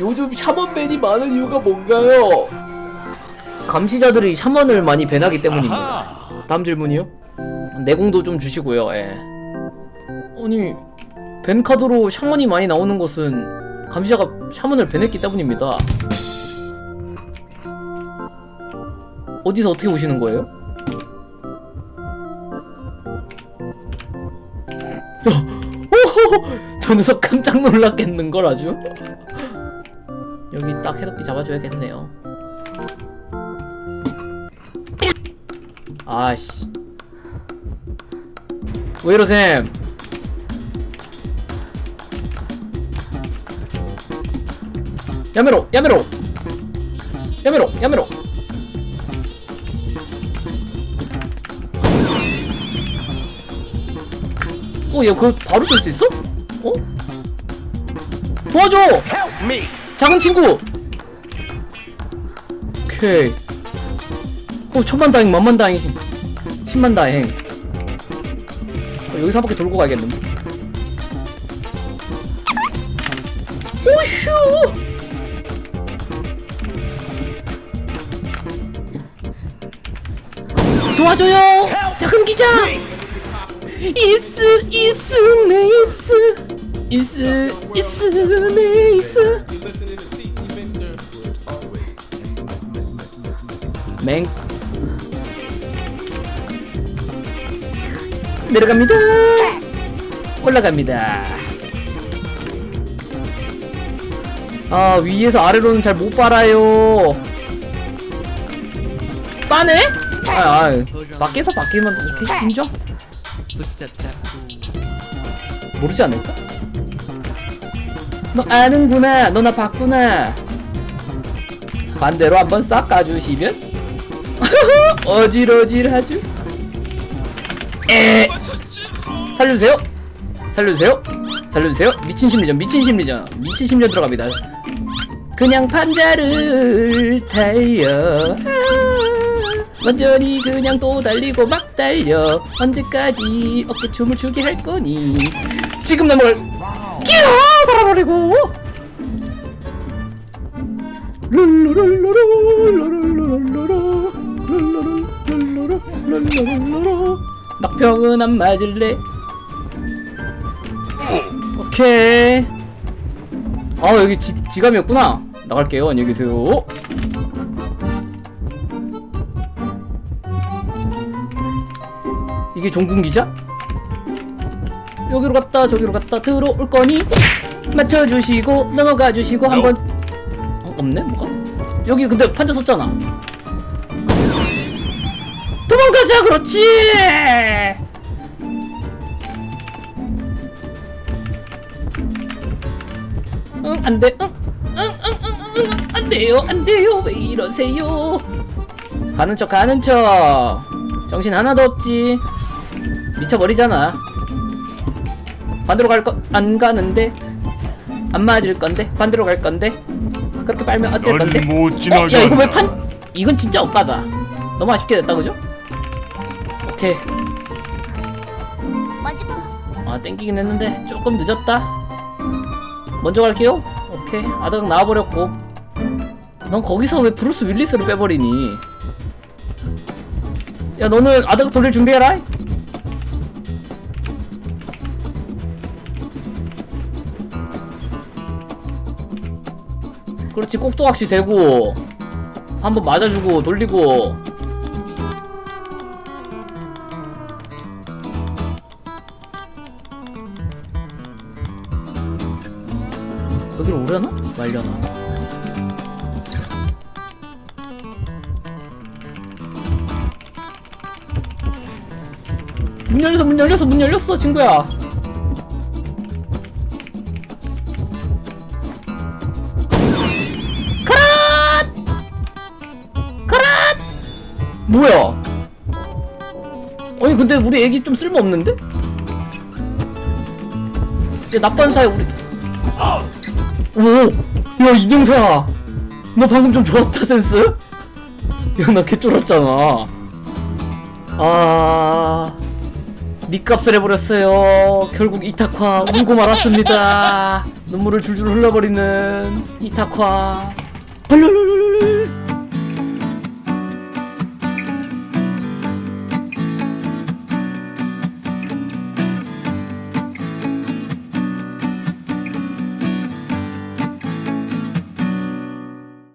요즘 샤먼밴이 많은 이유가 뭔가요? 감시자들이 샤먼을 많이 밴하기 때문입니다. 다음 질문이요. 내공도 좀 주시고요. 예. 아니 밴 카드로 샤먼이 많이 나오는 것은 감시자가 샤먼을 밴했기 때문입니다. 어디서 어떻게 오시는 거예요? 저, 오호호! 저 녀석 깜짝 놀랐겠는걸 아주 여기 딱 해독기 잡아줘야겠네요 아씨 왜 이러셈 야메로 야메로 야메로 야메로 어, 얘 그거 바로 쓸 수 있어? 어? 도와줘! 작은 친구! 오케이. 어, 천만 다행, 만만 다행, 십만 다행. 어, 여기서 한 바퀴 돌고 가야겠는데. 오슈! 도와줘요! 작은 기자! 이스 이스 네이스 이스 이스 네이스 맹. 내려갑니다. 올라갑니다. 아 위에서 아래로는 잘 못 빨아요. 빠네? 아, 아 밖에서 바뀌면 오케이 인정 모르지 않을까? 너 아는구나. 너 나 봤구나. 반대로 한번 싹 까주시면 어질어질하죠. 에 살려주세요. 살려주세요. 살려주세요. 미친 심리전, 미친 심리전, 미친 심리전 들어갑니다. 그냥 판자를 달려. 완전히 그냥 또 달리고 막 달려. 언제까지 어깨 춤을 추게 할 거니? 지금 넘어갈 끼어 살아버리고! 막평은 안 맞을래 오케이 아 여기 지, 지감이었구나 나갈게요 안녕히 계세요 이게 종군 기자? 여기로 갔다 저기로 갔다 들어올 거니? 맞춰주시고 넘어가 주시고 한번. 어, 없네 뭐가? 여기 근데 판자 썼잖아. 도망가자 그렇지! 응 안돼. 응응응응응. 안돼요 안돼요. 왜 이러세요? 가는 척 가는 척. 정신 하나도 없지 미쳐버리잖아. 반대로 갈 거 안 가는데 안 맞을 건데 반대로 갈 건데 그렇게 빨면 어쩔 건데? 어? 야 이거 왜 판 이건 진짜 억까다. 너무 아쉽게 됐다 그죠? 오케이. 아 땡기긴 했는데 조금 늦었다. 먼저 갈게요. 오케이. 아덕 나와버렸고. 넌 거기서 왜 브루스 윌리스를 빼버리니? 야 너는 아덕 돌릴 준비해라 그렇지 꼭두각시 되고 한번 맞아주고 돌리고 여기로 오려나? 말려나? 문 열렸어 문 열렸어 문 열렸어 친구야 뭐야 아니 근데 우리 애기 좀 쓸모 없는데? 이제 나쁜 사이 우리 오! 야 인형사! 너 방금 좀 좋았다 센스? 야나 개쫄았잖아 아... 니값을 해버렸어요. 결국 이탁화 울고 말았습니다. 눈물을 줄줄 흘러버리는 이탁화. 헐룰룰룰룰.